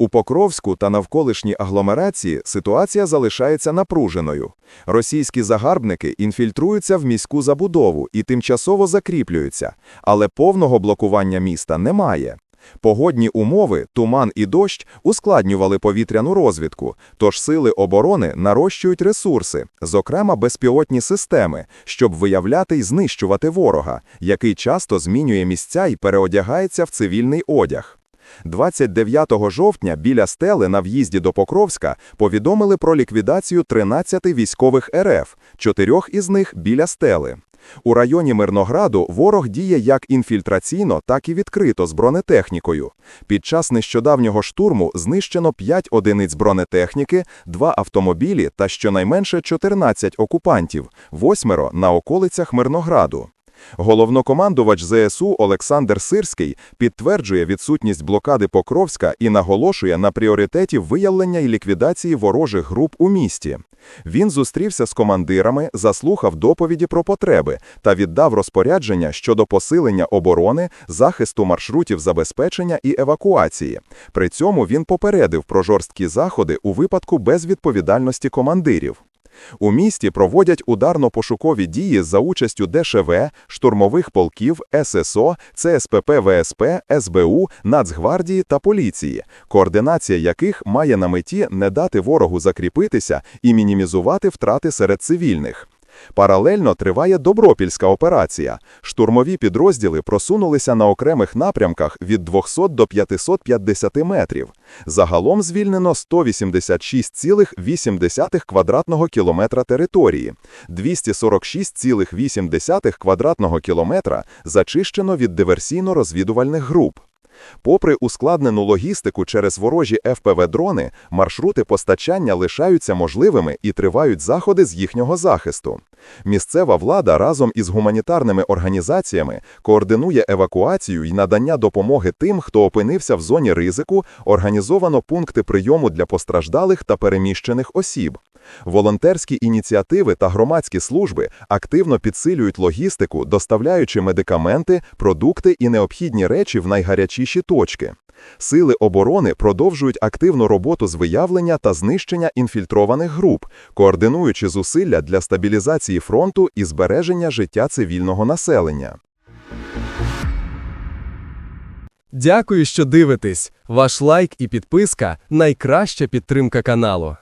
У Покровську та навколишній агломерації ситуація залишається напруженою. Російські загарбники інфільтруються в міську забудову і тимчасово закріплюються, але повного блокування міста немає. Погодні умови, туман і дощ ускладнювали повітряну розвідку, тож сили оборони нарощують ресурси, зокрема безпілотні системи, щоб виявляти і знищувати ворога, який часто змінює місця і переодягається в цивільний одяг. 29 жовтня біля стели на в'їзді до Покровська повідомили про ліквідацію 13 військових РФ, чотирьох із них біля стели. У районі Мирнограду ворог діє як інфільтраційно, так і відкрито з бронетехнікою. Під час нещодавнього штурму знищено 5 одиниць бронетехніки, 2 автомобілі та щонайменше 14 окупантів, восьмеро на околицях Мирнограду. Головнокомандувач ЗСУ Олександр Сирський підтверджує відсутність блокади Покровська і наголошує на пріоритеті виявлення і ліквідації ворожих груп у місті. Він зустрівся з командирами, заслухав доповіді про потреби та віддав розпорядження щодо посилення оборони, захисту маршрутів забезпечення і евакуації. При цьому він попередив про жорсткі заходи у випадку безвідповідальності командирів. У місті проводять ударно-пошукові дії за участю ДШВ, штурмових полків, ССО, ЦСПП ВСП, СБУ, Нацгвардії та поліції, координація яких має на меті не дати ворогу закріпитися і мінімізувати втрати серед цивільних. Паралельно триває Добропільська операція. Штурмові підрозділи просунулися на окремих напрямках від 200 до 550 метрів. Загалом звільнено 186,8 квадратного кілометра території, 246,8 квадратного кілометра зачищено від диверсійно-розвідувальних груп. Попри ускладнену логістику через ворожі ФПВ-дрони, маршрути постачання лишаються можливими і тривають заходи з їхнього захисту. Місцева влада разом із гуманітарними організаціями координує евакуацію і надання допомоги тим, хто опинився в зоні ризику, організовано пункти прийому для постраждалих та переміщених осіб. Волонтерські ініціативи та громадські служби активно підсилюють логістику, доставляючи медикаменти, продукти і необхідні речі в найгарячіші точки. Сили оборони продовжують активну роботу з виявлення та знищення інфільтрованих груп, координуючи зусилля для стабілізації фронту і збереження життя цивільного населення. Дякую, що дивитесь. Ваш лайк і підписка найкраща підтримка каналу.